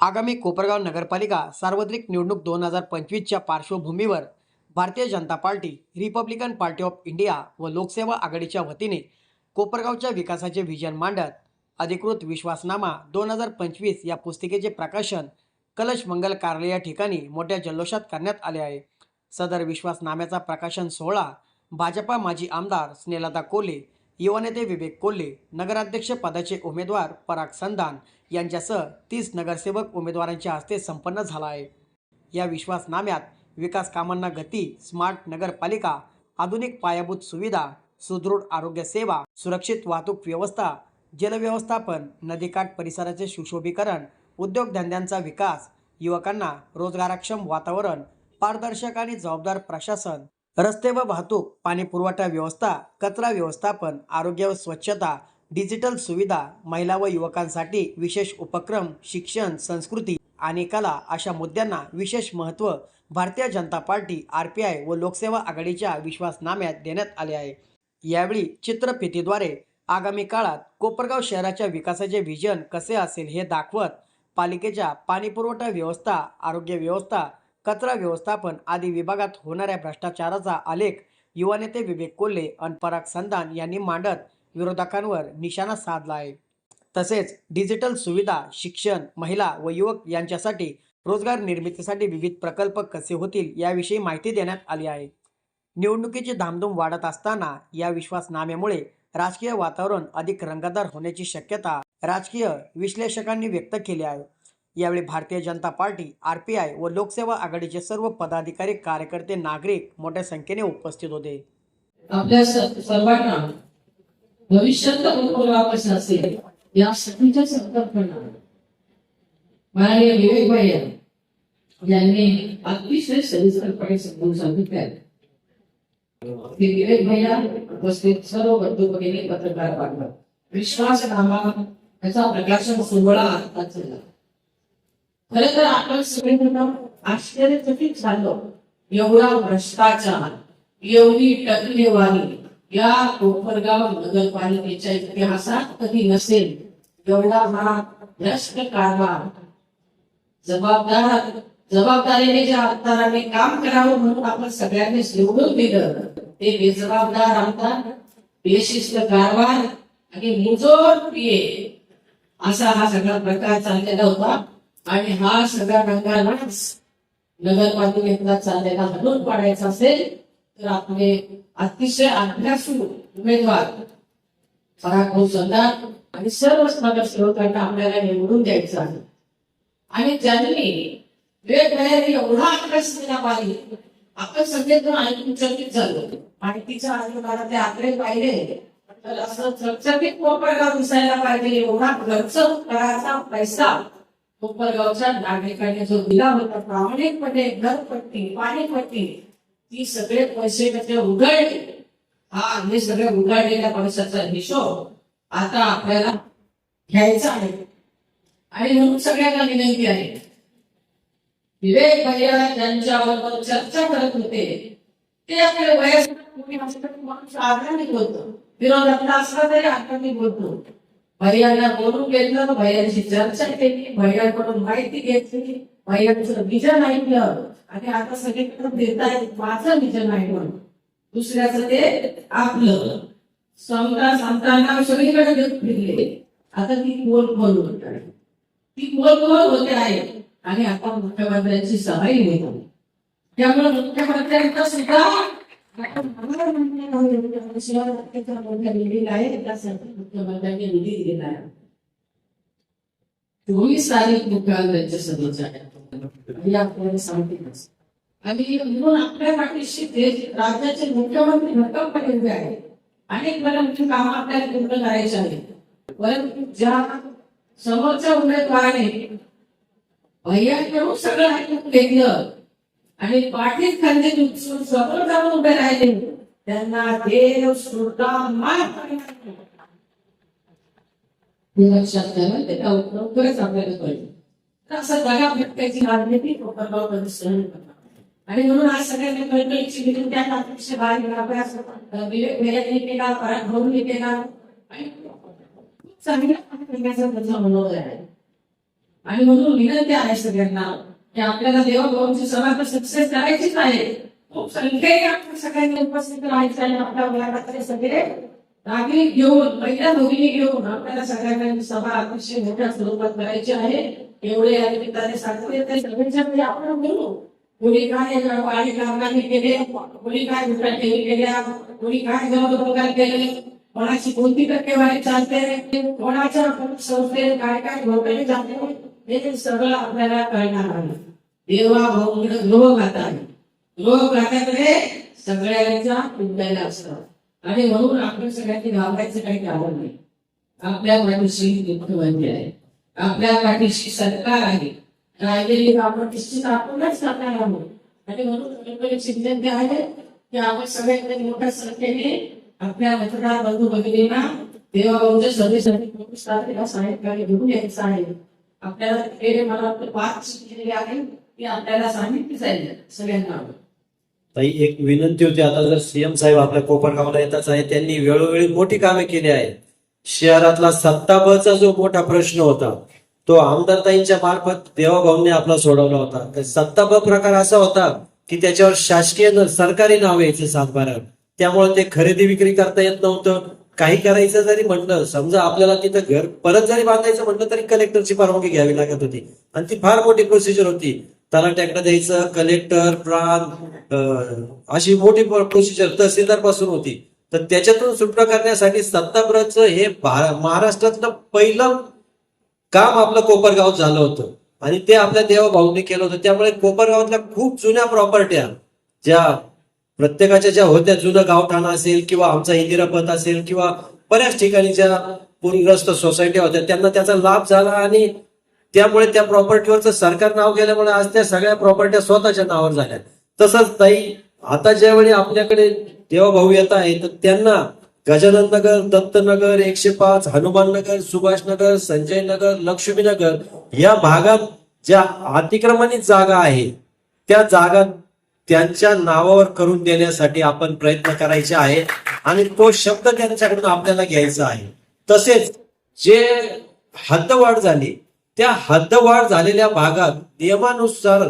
आगामी कोपरगाव नगरपालिका सार्वत्रिक निवडणूक दोन हजार पंचवीसच्या पार्श्वभूमीवर Bharatiya Janata party Republican party of India व लोकसेवा आघाडीच्या वतीने कोपरगावच्या विकासाचे विजन मांडत अधिकृत विश्वासनामा दोन हजार पंचवीस या पुस्तिकेचे प्रकाशन कलश मंगल कार्यालय या ठिकाणी मोठ्या जल्लोषात करण्यात आले आहे. सदर विश्वासनाम्याचा प्रकाशन सोहळा भाजपा माजी आमदार स्नेहलता कोले युवा नेते विवेक कोल्हे नगराध्यक्ष पदाचे उमेदवार पराग संधान यांच्यासह तीस नगरसेवक उमेदवारांच्या हस्ते संपन्न झाला आहे. या विश्वासनाम्यात विकास कामांना गती स्मार्ट नगरपालिका आधुनिक पायाभूत सुविधा सुदृढ आरोग्य सेवा सुरक्षित वाहतूक व्यवस्था जलव्यवस्थापन नदीकाठ परिसराचे सुशोभीकरण उद्योगधंद्यांचा विकास युवकांना रोजगारक्षम वातावरण पारदर्शक आणि जबाबदार प्रशासन रस्ते व वाहतूक पाणी पुरवठा व्यवस्था कचरा व्यवस्थापन आरोग्य व स्वच्छता डिजिटल सुविधा महिला व युवकांसाठी विशेष उपक्रम शिक्षण संस्कृती आणि कला अशा मुद्द्यांना विशेष महत्त्व Bharatiya Janata party R P I व लोकसेवा आघाडीच्या विश्वासनाम्यात देण्यात आले आहे. यावेळी चित्रफितीद्वारे आगामी काळात कोपरगाव शहराच्या विकासाचे विजन कसे असेल हे दाखवत पालिकेच्या पाणीपुरवठा व्यवस्था आरोग्य व्यवस्था कचरा व्यवस्थापन आदी विभागात होणाऱ्या भ्रष्टाचाराचा आलेख युवा नेते विवेक कोल्हे आणि पराग संधान यांनी मांडत विरोधकांवर निशाणा साधला आहे. तसेच डिजिटल सुविधा शिक्षण महिला व युवक यांच्यासाठी रोजगार निर्मितीसाठी विविध प्रकल्प कसे होतील याविषयी माहिती देण्यात आली आहे. निवडणुकीची धामधूम वाढत असताना या विश्वासनाम्यामुळे राजकीय वातावरण अधिक रंगतदार होण्याची शक्यता राजकीय विश्लेषकांनी व्यक्त केली आहे. यावेळी Bharatiya Janata party R P I व लोकसेवा आघाडीचे सर्व पदाधिकारी कार्यकर्ते नागरिक मोठ्या संख्येने उपस्थित होते. आपल्या सर्वांना भविष्यात उपयोगापास असेल या सगळीच्या संकल्पना माननीय विवेक भैया यांनी अतिशय सविस्तरपणे समजून सांगितल्या. ते विवेक भैया उपस्थित सर्व बंधू भगिनी पत्रकार बांधव विश्वासनामा याचा प्रकाशन सोहळा आत्ताच झाला. खर तर आपण सगळेजण आश्चर्यचकित झालो. एवढा भ्रष्टाचार एवढी टकलेवारी या कोपरगाव नगरपालिकेच्या इतिहासात कधी नसेल. एवढा हा भ्रष्ट कारभार. जबाबदार जबाबदारीने ज्या आमदाराने काम करावं म्हणून आपण सगळ्यांनी निवडून दिलं ते बेजबाबदार आमदार बेशिस्त कारभार आणि मुजोर पिये असा हा सगळा प्रकार चाललेला होता. आणि हा सगळा रंगालाच नगरपालिकेतला चाललेला हलवून पाडायचा असेल तर आपले अतिशय अभ्यासू उमेदवार पराक्रम सरदार आणि सर्वच नगरसेवकांना आपल्याला निवडून द्यायचं आहे आणि ज्यांनी वेगवेगळ्या एवढा अभ्यास केला पाहिजे आपण सगळेजण ऐकून चकित झालो माहितीच्या अधिकारातले आकडे पाहिले तर असं चकचकीत कोपरगाव दिसायला पाहिजे एवढा खर्च करायचा पैसा कोपरगावच्या नागरिकांनी जो दिला होता प्रामाणिकपणे घरपट्टी पाणीपट्टी ती सगळे पैसे त्याचे उघडले. हा हे सगळे उघडलेल्या पैशाचा हिशोब आता आपल्याला घ्यायचा आहे. आणि म्हणून सगळ्यांना विनंती आहे. विवेक भैया ज्यांच्याबरोबर चर्चा करत होते. ते आपल्या वयस्कर माणूस आग्रही बोलतो विरोधातला असला तरी आग्रही होतो भैयांना बोलून घेतलं भैयांची चर्चा केली भैयांकडून माहिती घेतली. भैयांचं विजन ऐकलं. आणि आता सगळीकडे देताय माझं विजन आहे म्हणून. दुसऱ्याचं ते आपलं. समता सांगताना सगळीकडे देत फिरले. आता ती बोल बोल होत आहे. ती बोल बोल होते आहे. आणि आता मुख्यमंत्र्यांची सहाय्य होत त्यामुळे मुख्यमंत्र्यांचा सुद्धा लिहिलेला आहे त्यासाठी मुख्यमंत्र्यांनी आहे चोवीस तारीख मुख्यमंत्र्यांच्या सभेच्या आहे आपल्याला सांगतेच आणि म्हणून आपल्या पाठीशी राज्याचे मुख्यमंत्री उभे आहेत अनेक प्रकारची कामं आपल्याला पूर्ण करायची आहेत परंतु ज्या समोरच्या उमेदवाराने भैयाकडून सगळं ऐकून घेतलं आणि पाठीत खांदे उचलून समोर जाऊन उभे राहिले. त्यांना देव सुद्धा माफ लक्षात ठेवा ते लवकरच आपल्याला कळलं. असं दगा भटकायची राजनीती कोपरगाव सहन करणार आणि म्हणून आज सगळ्यांनी कळकळीची विनंती त्या अतिशय बाहेर अभ्यास अं, विवेक भैयाने केला पराग केला. आणि चांगल्या पद्धतीने त्याचा मनोदय आहे. आणि म्हणून विनंती आहे सगळ्यांना. आणि आपल्याला देवभावांची सभा सक्सेस करायचीच आहे खूप संख्येने आपण सगळ्यांनी उपस्थित राहायचं आहे आपल्या सगळे नागरिक घेऊन पहिल्या दोघींनी घेऊन आपल्याला सगळ्यांना सभा अतिशय मोठ्या स्वरूपात करायची आहे एवढे या निमित्ताने सांगते ते सगळ्यांच्या आपण बोलू कोणी काय वाढी कारणाने केले कोणी काय गेल्या केल्या कोणी काय गौरवकार केले कोणाची कोणती टक्केवारी चालते? कोणाच्या संस्थेत काय काय घोटाळे जाते हे सगळं आपल्याला कळणार आहे. देवा भाऊ लोक आता लोक गृह हे सगळ्यांच्या विद्यालय असतं. आणि म्हणून आपण सगळ्यांनी घाबरायचं काही कारण नाही. आपल्या पाठीशी मुख्यमंत्री आहे. आपल्या पाठीशी सरकार आहे. राहिलेली कामं निश्चित आपणच करणार आहोत. आणि म्हणून मुख्यमंत्री विनंती आहे की आपण सगळ्यांनी मोठ्या संख्येने आपल्या मतदार बंधू भगिनींना देवाभाऊच्या सभेसाठी चोवीस तारखेला सायंकाळी घेऊन यायचं आहे आपल्याला हे मला वाटतं पाच सीट आहे ती आपल्याला सांगितली जाईल सगळ्यांना ताई एक विनंती होती. आता जर सीएम साहेब आपल्या कोपरगावला येतच आहे त्यांनी वेळोवेळी मोठी कामे केली आहेत. शहरातला सत्ताबळचा जो मोठा प्रश्न होता तो आमदार ताईंच्या मार्फत देवाभाऊंनी आपला सोडवला होता. सत्ताबळ प्रकार असा होता की त्याच्यावर शासकीय सरकारी नाव यायचे सातबारा. त्यामुळे ते खरेदी विक्री करता येत नव्हतं. काही करायचं जरी म्हणलं समजा आपल्याला तिथं घर परत जरी बांधायचं म्हणलं तरी कलेक्टरची परवानगी घ्यावी लागत होती. आणि ती फार मोठी प्रोसिजर होती. त्याला तलाट्याकडे द्यायचं कलेक्टर प्रांत अशी मोठी प्रोसिजर तहसीलदारपासून होती. तर त्याच्यातून सुटका करण्यासाठी सत्ताप्रच हे महाराष्ट्रातलं पहिलं काम आपलं कोपरगाव झालं होतं. आणि ते आपल्या देवाभाऊंनी केलं होतं. त्यामुळे कोपरगावातल्या खूप जुन्या प्रॉपर्ट्या ज्या प्रत्येकाच्या ज्या होत्या जुनं गावठाणा असेल किंवा आमचा इंदिरापत असेल किंवा बऱ्याच ठिकाणी ज्या पूरग्रस्त सोसायट्या होत्या त्यांना त्याचा लाभ झाला आणि त्यामुळे त्या प्रॉपर्टीवरचं सरकार नाव गेल्यामुळे आज त्या सगळ्या प्रॉपर्ट्या स्वतःच्या नावावर झाल्या तसंच ताई आता ज्यावेळी आपल्याकडे देवाभाऊ येत आहे तर त्यांना गजानन नगर दत्तनगर एकशे पाच हनुमान नगर सुभाष नगर संजय नगर लक्ष्मीनगर या भागात ज्या अतिक्रमणित जागा आहे त्या जागा त्यांच्या नावावर करून देण्यासाठी आपण प्रयत्न करायचे आहे. आणि तो शब्द त्यांच्याकडून आपल्याला घ्यायचा आहे. तसेच जे हद्दवाढ झाली त्या हद्दवाढ झालेल्या भागात नियमानुसार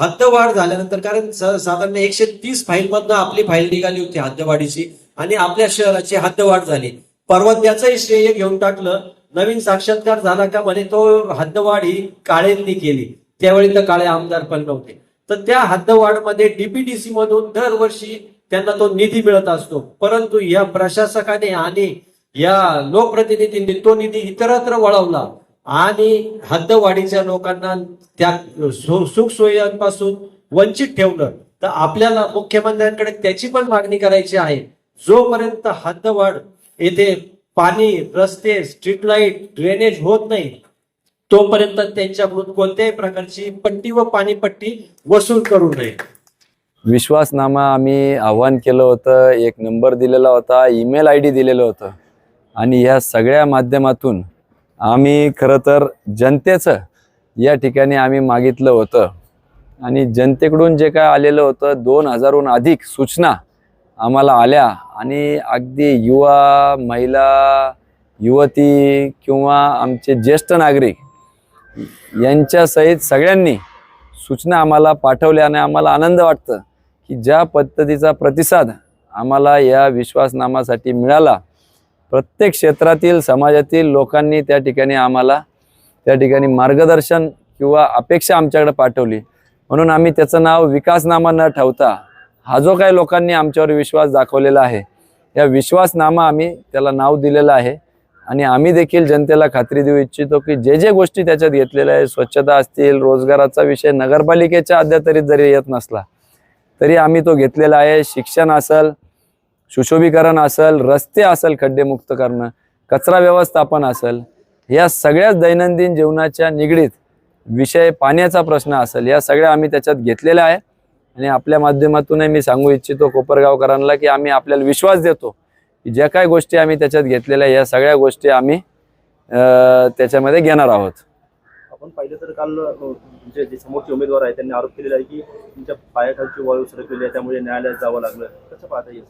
हद्दवाढ झाल्यानंतर कारण साधारण एकशे तीस फाईल मधनं आपली फाईल निघाली होती हद्दवाढीची आणि आपल्या शहराची हद्दवाढ झाली. परवाद्याचंही श्रेय घेऊन टाकलं. नवीन साक्षात्कार झाला का म्हणे तो हद्दवाढ ही काळेंनी केली. त्यावेळी तर काळे आमदार पण नव्हते. तर त्या हद्दवाढमध्ये डीपीडीसी मधून दरवर्षी त्यांना तो निधी मिळत असतो. परंतु या प्रशासकाने आणि या लोकप्रतिनिधींनी तो निधी इतरत्र वळवला आणि हद्दवाढीच्या लोकांना त्या सुखसोयीपासून वंचित ठेवलं. तर आपल्याला मुख्यमंत्र्यांकडे त्याची पण मागणी करायची आहे. जोपर्यंत हद्दवाढ येथे पाणी रस्ते स्ट्रीट लाइट ड्रेनेज होत नाही तोपर्यंत त्यांच्याकडून कोणत्याही प्रकारची पट्टी व पाणीपट्टी वसूल करू नये. विश्वासनामा आम्ही आव्हान केलं होतं एक नंबर दिलेला होता ईमेल आय डी दिलेलं होतं. आणि ह्या सगळ्या माध्यमातून आम्ही खरं तर जनतेचं या ठिकाणी आम्ही मागितलं होतं. आणि जनतेकडून जे काय आलेलं होतं दोन हजारहून अधिक सूचना आम्हाला आल्या. आणि अगदी युवा महिला युवती किंवा आमचे ज्येष्ठ नागरिक यांच्यासहित सगळ्यांनी सूचना आम्हाला पाठवल्या आणि आम्हाला आनंद वाटतं की ज्या पद्धतीचा प्रतिसाद आम्हाला या विश्वासनामासाठी मिळाला प्रत्येक क्षेत्रातील समाजातील लोकांनी त्या ठिकाणी आम्हाला त्या ठिकाणी मार्गदर्शन किंवा अपेक्षा आमच्याकडे पाठवली. म्हणून आम्ही त्याचं नाव विकासनामा न ठेवता हा जो काही लोकांनी आमच्यावर विश्वास दाखवलेला आहे या विश्वासनामा आम्ही त्याला नाव दिलेलं आहे. आणि आम्ही देखील जनतेला खात्री देऊ इच्छितो की जे जे गोष्टी त्याच्यात घेतलेल्या आहे स्वच्छता असतील रोजगाराचा विषय नगरपालिकेच्या अद्यातरीत जरी येत नसला तरी आम्ही तो घेतलेला आहे. शिक्षण असेल सुशोभीकरण असेल रस्ते असेल खड्डेमुक्त करणं कचरा व्यवस्थापन असेल या सगळ्याच दैनंदिन जीवनाच्या निगडीत विषय पाण्याचा प्रश्न असेल या सगळ्या आम्ही त्याच्यात घेतलेल्या आहे. आणि आपल्या माध्यमातूनही मी सांगू इच्छितो कोपरगावकरांना की आम्ही आपल्याला विश्वास देतो ज्या काही गोष्टी आम्ही त्याच्यात घेतलेल्या आहे, या सगळ्या गोष्टी आम्ही त्याच्यामध्ये घेणार आहोत. आपण पाहिलं तर काल तुमचे जे समोरचे उमेदवार आहेत त्यांनी आरोप केलेला आहे की तुमच्या पायाखालची वाळू सरकलेली आहे त्यामुळे न्यायालयात जावं लागलं. कसं पाहता येईल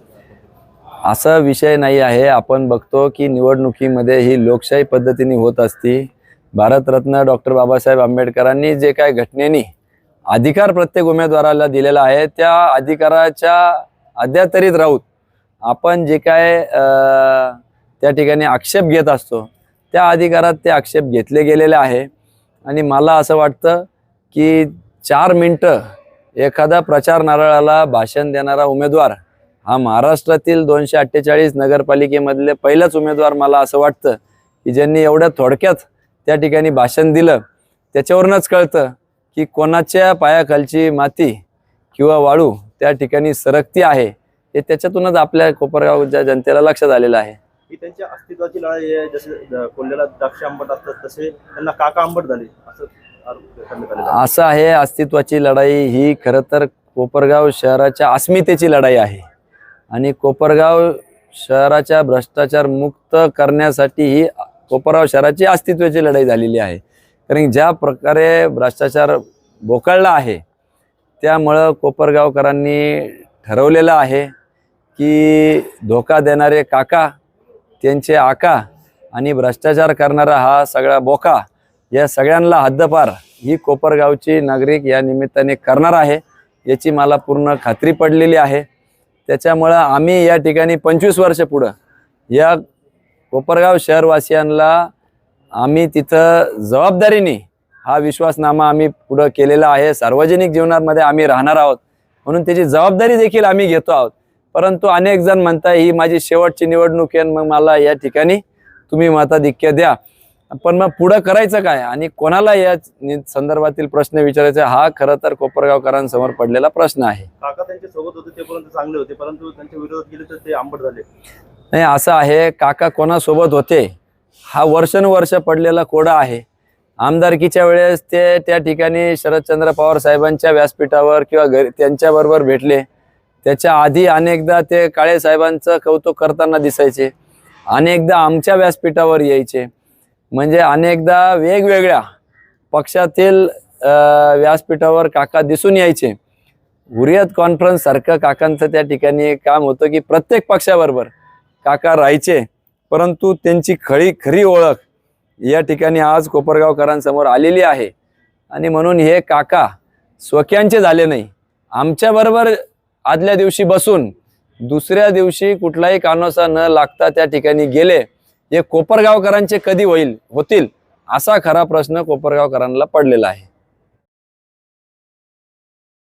असा विषय नाही आहे. आपण बघतो की निवडणुकीमध्ये ही लोकशाही पद्धतीने होत असती. भारतरत्न डॉक्टर बाबासाहेब आंबेडकरांनी जे काय घटनेनी अधिकार प्रत्येक उमेदवाराला दिलेला आहे त्या अधिकाराच्या अद्यातरीत राहून आपण जे काय त्या ठिकाणी आक्षेप घेत असतो त्या अधिकारात ते आक्षेप घेतले गेलेले आहे. आणि मला असं वाटतं की चार मिनटं एखादा प्रचार नारळाला भाषण देणारा उमेदवार हा महाराष्ट्रातील दोनशे अठ्ठेचाळीस नगरपालिकेमधले पहिलाच उमेदवार मला असं वाटतं की ज्यांनी एवढ्या थोडक्यात त्या ठिकाणी भाषण दिलं त्याच्यावरूनच कळतं की कोणाच्या पायाखालची माती किंवा वाळू त्या ठिकाणी सरकती आहे. हे त्याच्यातूनच आपल्या कोपरगावच्या जनतेला लक्षात आलेलं आहे. ही त्यांच्या अस्तित्वाची लढाई आहे जसे कोल्ह्याला द्राक्ष आंबट असतात तसे त्यांना काका आंबट झाले असं आरोप करण्यात आलेला आहे. असं आहे अस्तित्वाची लढाई ही खरं तर कोपरगाव शहराच्या अस्मितेची लढाई आहे. आणि कोपरगाव शहराच्या भ्रष्टाचार मुक्त करण्यासाठी ही कोपरगाव शहराची अस्तित्वाची लढाई झालेली आहे. कारण ज्या प्रकारे भ्रष्टाचार बोकळला आहे त्यामुळं कोपरगावकरांनी ठरवलेलं आहे की धोका देणारे काका त्यांचे आका आणि भ्रष्टाचार करणारा हा सगळा बोका या सगळ्यांना हद्दपार ही कोपरगावची नागरिक या निमित्ताने करणार आहे याची मला पूर्ण खात्री पडलेली आहे. त्याच्यामुळं आम्ही या ठिकाणी पंचवीस वर्ष पुढं या कोपरगाव शहरवासियांना आम्ही तिथं जबाबदारीने हा विश्वासनामा आम्ही पुढं केलेला आहे. सार्वजनिक जीवनामध्ये आम्ही राहणार आहोत. म्हणून त्याची जबाबदारी देखील आम्ही घेतो आहोत. परंतु अनेक जण म्हणताय ही माझी शेवटची निवडणूक आहे मग मला या ठिकाणी तुम्ही मताधिक्य द्या. पण मग पुढं करायचं काय? आणि कोणाला या संदर्भातील प्रश्न विचारायचा? हा खरं तर कोपरगावकरांसमोर पडलेला प्रश्न आहे. काका त्यांच्यासोबत होते ते पर्यंत चांगले होते परंतु त्यांच्या विरोधात गेले तर ते आंबट झाले. नाही असं आहे काका कोणासोबत होते? हा वर्षानुवर्ष पडलेला कोडा आहे. आमदारकीच्या वेळेस ते त्या ठिकाणी शरदचंद्र पवार साहेबांच्या व्यासपीठावर किंवा घरी त्यांच्याबरोबर भेटले. त्याच्या आधी अनेकदा ते काळे साहेबांचं कौतुक करताना दिसायचे. अनेकदा आमच्या व्यासपीठावर यायचे. म्हणजे अनेकदा वेगवेगळ्या पक्षातील व्यासपीठावर काका दिसून यायचे. हुरियत कॉन्फरन्स सारखं काकांचं त्या ठिकाणी एक काम होतं की प्रत्येक पक्षाबरोबर काका राहायचे. परंतु त्यांची खरी खरी ओळख या ठिकाणी आज कोपरगावकरांसमोर आलेली आहे. आणि म्हणून हे काका स्वक्यांचे झाले नाही. आमच्याबरोबर आदल्या दिवशी बसून दुसऱ्या दिवशी कुठलाही कानोसा न लागता त्या ठिकाणी गेले हे कोपरगावकरांचे कधी होईल होतील असा खरा प्रश्न कोपरगावकरांना पडलेला आहे.